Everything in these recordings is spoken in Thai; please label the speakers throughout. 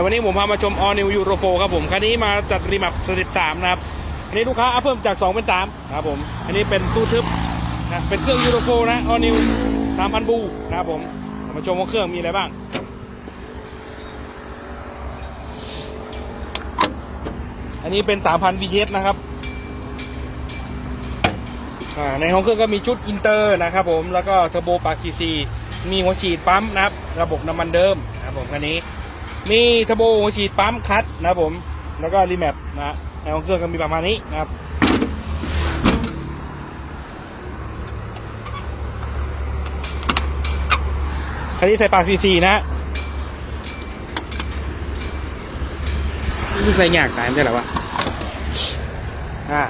Speaker 1: ดี๋ยววันนี้ผมพามาชม All New Euro 4ครับผม คันนี้มาจัดรีแมปสต็ปสามนะครับ อันนี้ลูกค้าเอาเพิ่มจาก 2 เป็น 3 ครับผม อันนี้เป็นตู้ทึบนะเป็นเครื่อง Euro 4นะ All New 3,000 บูนะครับผม มาชมว่าเครื่องมีอะไรบ้างอันนี้เป็น 3,000 VTS นะครับ ในห้องเครื่องก็มีชุดอินเตอร์นะครับผม แล้วก็เทอร์โบปากซีซี มีหัวฉีดปั๊มนะครับ ระบบน้ำมันเดิมนะครับผมคันนี้ มีเทอร์โบหัวฉีดปั๊มคัดนะครับผม แล้วก็รีแมปนะฮะในห้องเครื่องก็มีประมาณนี้นะครับคันนี้ใส่ปากซีซีนะฮะนี่ใส่ยากตายไม่ใช่เหรอวะ อ่า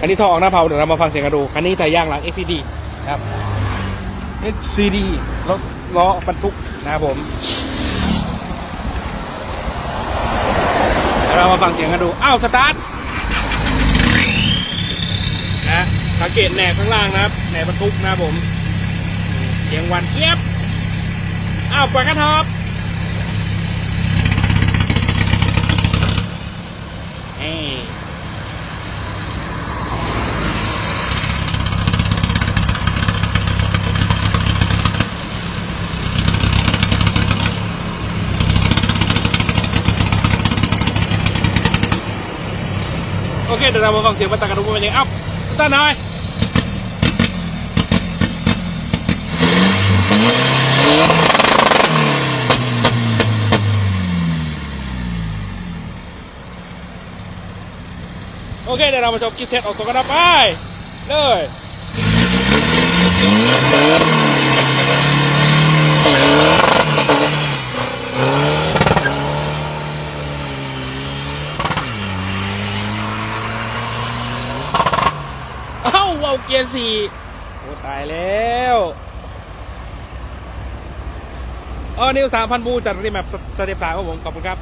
Speaker 1: อันนี้ท่อออกหน้าเผาเดี๋ยวเรามาฟังเสียงกันดู คันนี้ใส่ยางหลัง XCD นะครับ XCD รถล้อบรรทุกนะครับผมเดี๋ยวเรามาฟังเสียงกันดู อ้าว สตาร์ท นะสังเกตแหนบข้างล่างนะครับ แหนบบรรทุกนะครับผม เสียงวันเจี๊ยบ อ้าวปล่อยกันท็อปเอ้ย โอเคเดี๋ยวเรามาฟังเสียงมาตากันดูเป็นยังไงอ้าสตาร์ทหน่อยโอเคเดี๋ยวเรามาชมคลิปเทสออกตัวกันนะไปเลยเอ้า เอาเกียร์สี่โอ้ตายแล้วเออนิวสามพันบูจัดรีแมปสเตปสามครับผม ขอบคุณครับ